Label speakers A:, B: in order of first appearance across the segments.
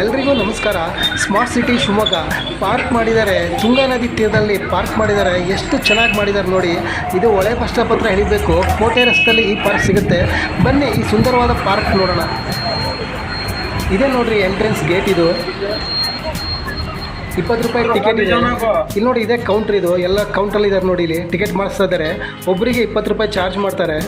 A: ಎಲ್ರಿಗೂ ನಮಸ್ಕಾರ. Smart city Shivamogga. Park ಮಾಡಿದ್ದಾರೆ ತುಂಗಾ ನದಿ ತೀರದಲ್ಲಿ ಪಾರ್ಕ್ ಮಾಡಿದ್ದಾರೆ ಎಷ್ಟು ಚೆನ್ನಾಗಿ ಮಾಡಿದ್ದಾರೆ ನೋಡಿ. ಇದು ಒಳೆ ಪತ್ರ ಹಿಡಿಬೇಕು. ಕೋಟೆ ರಸ್ತೆಯಲ್ಲಿ ಈ ಪಾರ್ಕ್ ಸಿಗುತ್ತೆ. ಬನ್ನಿ ಈ ಸುಂದರವಾದ ಪಾರ್ಕ್ ನೋಡೋಣ. ಇದೇ ನೋಡ್ರಿ ಎಂಟ್ರೆನ್ಸ್ ಗೇಟ್ ಇದು. ಇಪ್ಪತ್ತು ರೂಪಾಯಿ ಟಿಕೆಟ್ ಇದೆ. ಇಲ್ಲಿ ನೋಡಿ ಇದೇ ಕೌಂಟ್ರ್ ಇದು. ಎಲ್ಲ ಕೌಂಟ್ರಲ್ಲಿ ಇದ್ದಾರೆ ನೋಡಿ ಇಲ್ಲಿ. ಟಿಕೆಟ್ ಮಾಡಿಸ್ತಾ ಇದ್ದಾರೆ. ಒಬ್ಬರಿಗೆ ಇಪ್ಪತ್ತು ರೂಪಾಯಿ ಚಾರ್ಜ್ ಮಾಡ್ತಾರೆ.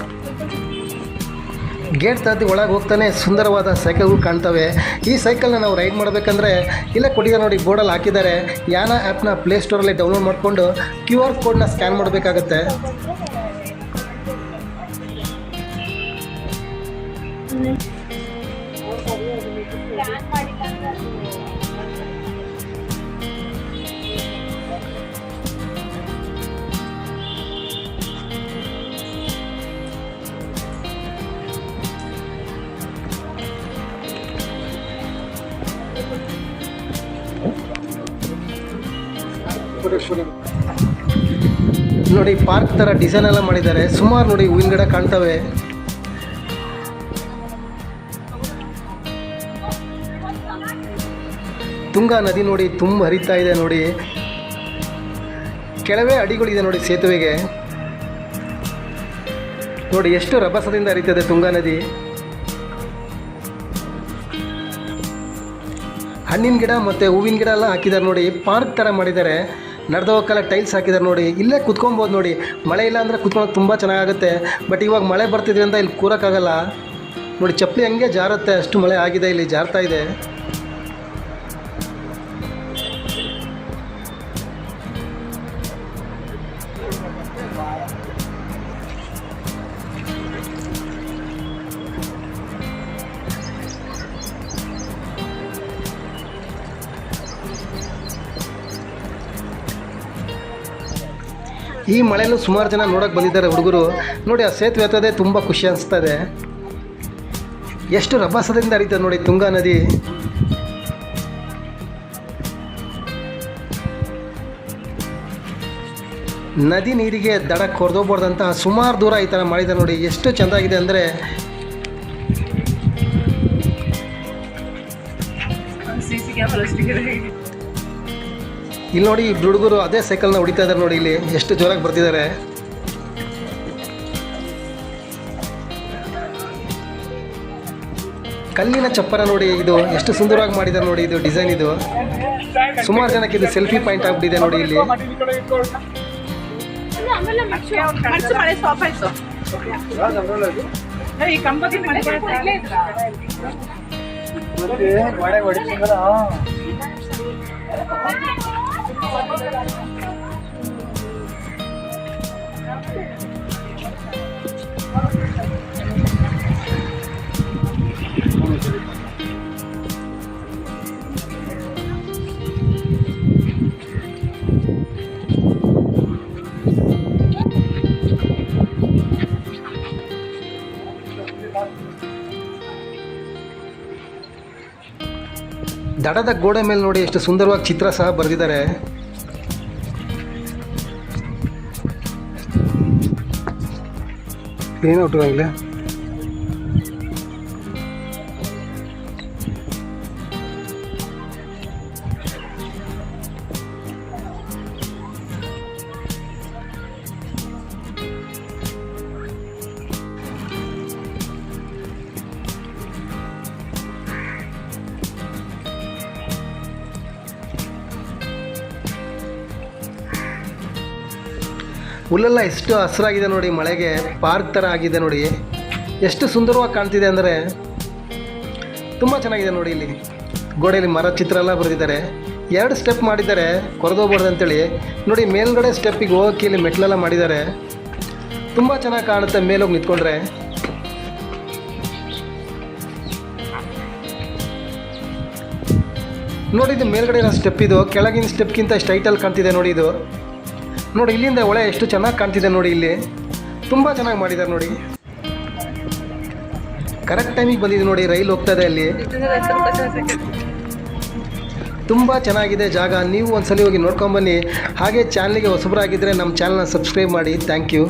A: ಗೇಟ್ ತಾತಿ ಒಳಗೆ ಹೋಗ್ತಾನೆ ಸುಂದರವಾದ ಸೈಕಲ್ಗಳು ಕಾಣ್ತವೆ. ಈ ಸೈಕಲ್ನ ನಾವು ರೈಡ್ ಮಾಡಬೇಕಂದ್ರೆ ಇಲ್ಲ ಕೊಟ್ಟಿದ್ದಾರೆ ನೋಡಿ ಬೋರ್ಡಲ್ಲಿ ಹಾಕಿದ್ದಾರೆ. ಯಾನ ಆ್ಯಪ್ನ ಪ್ಲೇಸ್ಟೋರಲ್ಲಿ ಡೌನ್ಲೋಡ್ ಮಾಡಿಕೊಂಡು ಕ್ಯೂ ಆರ್ ಕೋಡ್ನ ಸ್ಕ್ಯಾನ್ ಮಾಡಬೇಕಾಗತ್ತೆ. ನೋಡಿ ಪಾರ್ಕ್ ಥರ ಡಿಸೈನ್ ಎಲ್ಲ ಮಾಡಿದ್ದಾರೆ. ಸುಮಾರು ನೋಡಿ, ಹೂವಿನ ಗಿಡ ಕಾಣ್ತವೆ. ತುಂಗಾ ನದಿ ನೋಡಿ ತುಂಬ ಹರಿತಾ ಇದೆ ನೋಡಿ. ಕೆಳವೇ ಅಡಿಗಳಿದೆ ನೋಡಿ ಸೇತುವೆಗೆ. ನೋಡಿ, ಎಷ್ಟು ರಭಸದಿಂದ ಹರಿತದೆ ತುಂಗಾ ನದಿ. ಹಣ್ಣಿನ ಗಿಡ ಮತ್ತು ಹೂವಿನ ಗಿಡ ಎಲ್ಲ ಹಾಕಿದ್ದಾರೆ ನೋಡಿ. ಪಾರ್ಕ್ ಥರ ಮಾಡಿದ್ದಾರೆ. ನಡೆದು ಹೋಗಲ್ಲ ಟೈಲ್ಸ್ ಹಾಕಿದ್ದಾರೆ ನೋಡಿ, ಇಲ್ಲೇ ಕುತ್ಕೊಬೋದು ನೋಡಿ. ಮಳೆ ಇಲ್ಲ ಅಂದರೆ ಕುತ್ಕೊಳಕ್ಕೆ ತುಂಬ ಚೆನ್ನಾಗಾಗುತ್ತೆ. ಬಟ್ ಇವಾಗ ಮಳೆ ಬರ್ತಿದ್ರಿಂದ ಇಲ್ಲಿ ಕೂರೋಕ್ಕಾಗಲ್ಲ. ನೋಡಿ, ಚಪ್ಪಲಿ ಹಂಗೆ ಜಾರುತ್ತೆ, ಅಷ್ಟು ಮಳೆ ಆಗಿದೆ, ಇಲ್ಲಿ ಜಾರ್ತಾ ಇದೆ. ಈ ಮಳೆಯಲ್ಲೂ ಸುಮಾರು ಜನ ನೋಡೋಕೆ ಬಂದಿದ್ದಾರೆ ಹುಡುಗರು. ನೋಡಿ, ಆ ಸೇತುವೆ ಹತ್ತದೆ ತುಂಬ ಖುಷಿ ಅನಿಸ್ತದೆ ಎಷ್ಟು ರಭಸದಿಂದ ಹರಿತದೆ ನೋಡಿ ತುಂಗಾ ನದಿ. ನದಿ ನೀರಿಗೆ ದಡಕ್ಕೆ ಕೊರ್ದೋಗ್ಬಾರ್ದಂತ ಸುಮಾರು ದೂರ ಈ ಥರ ಮಾಡಿದೆ ನೋಡಿ. ಎಷ್ಟು ಚೆಂದಾಗಿದೆ ಅಂದರೆ
B: ಸಿ ಸಿ ಕ್ಯಾಮರಾ
A: ಇಲ್ಲಿ ನೋಡಿ ಇಬ್ರು ಹುಡುಗರು ಅದೇ ಸೈಕಲ್ನ ಹೊಡಿತಾ ಇದ್ದಾರೆ ನೋಡಿ ಇಲ್ಲಿ. ಎಷ್ಟು ಜೋರಾಗಿ ಬರ್ತಿದ್ದಾರೆ. ಕಲ್ಲಿನ ಚಪ್ಪರ ನೋಡಿ ಇದು ಎಷ್ಟು ಸುಂದರವಾಗಿ ಮಾಡಿದ್ದಾರೆ ನೋಡಿ ಇದು ಡಿಸೈನ್ ಇದು. ಸುಮಾರು ಜನಕ್ಕೆ ಇದು ಸೆಲ್ಫಿ ಪಾಯಿಂಟ್ ಆಗಿಬಿಟ್ಟಿದೆ ನೋಡಿ ಇಲ್ಲಿ.
B: ಈ
A: ದಡದ ಗೋಡೆ ಮೇಲೆ ನೋಡಿ ಎಷ್ಟು ಸುಂದರವಾಗಿ ಚಿತ್ರ ಸಹ ಬರೆದಿದ್ದಾರೆ. ക്ലീൻ ഔട്ട് കാണില്ലേ ಹುಲ್ಲೆಲ್ಲ ಎಷ್ಟು ಹಸಿರಾಗಿದೆ ನೋಡಿ, ಮಳೆಗೆ ಪಾರ್ಕ್ ಥರ ಆಗಿದೆ ನೋಡಿ. ಎಷ್ಟು ಸುಂದರವಾಗಿ ಕಾಣ್ತಿದೆ ಅಂದರೆ ತುಂಬ ಚೆನ್ನಾಗಿದೆ ನೋಡಿ ಇಲ್ಲಿ. ಗೋಡೆಯಲ್ಲಿ ಮರ ಚಿತ್ರ ಎಲ್ಲ ಬರೆದಿದ್ದಾರೆ. ಎರಡು ಸ್ಟೆಪ್ ಮಾಡಿದ್ದಾರೆ ಕೊರೆದೋಗ್ಬಾರ್ದು ಅಂತೇಳಿ. ನೋಡಿ, ಮೇಲ್ಗಡೆ ಸ್ಟೆಪ್ಪಿಗೆ ಹೋಗೋಕ್ಕೆ ಇಲ್ಲಿ ಮೆಟ್ಲೆಲ್ಲ ಮಾಡಿದ್ದಾರೆ. ತುಂಬ ಚೆನ್ನಾಗಿ ಕಾಣುತ್ತೆ ಮೇಲೋಗಿ ನಿಂತ್ಕೊಂಡ್ರೆ. ನೋಡಿ, ಇದು ಮೇಲ್ಗಡೆ ಸ್ಟೆಪ್ ಇದು. ಕೆಳಗಿನ ಸ್ಟೆಪ್ಗಿಂತ ಸ್ಟೈಟಲ್ಲಿ ಕಾಣ್ತಿದೆ ನೋಡಿ ಇದು. ನೋಡಿ, ಇಲ್ಲಿಂದ ಒಳೆ ಎಷ್ಟು ಚೆನ್ನಾಗಿ ಕಾಣ್ತಿದೆ ನೋಡಿ ಇಲ್ಲಿ. ತುಂಬ ಚೆನ್ನಾಗಿ ಮಾಡಿದ್ದಾರೆ ನೋಡಿ. ಕರೆಕ್ಟ್ ಟೈಮಿಗೆ ಬಂದಿದೆ ನೋಡಿ, ರೈಲ್ ಹೋಗ್ತಾ ಇದೆ ಅಲ್ಲಿ. ತುಂಬ ಚೆನ್ನಾಗಿದೆ ಜಾಗ. ನೀವು ಒಂದ್ಸಲಿ ಹೋಗಿ ನೋಡ್ಕೊಂಬನ್ನಿ ಹಾಗೆ ಚಾನಲ್ಗೆ ಹೊಸಬರಾಗಿದ್ದರೆ ನಮ್ಮ ಚಾನಲ್ನ ಸಬ್ಸ್ಕ್ರೈಬ್ ಮಾಡಿ. Thank you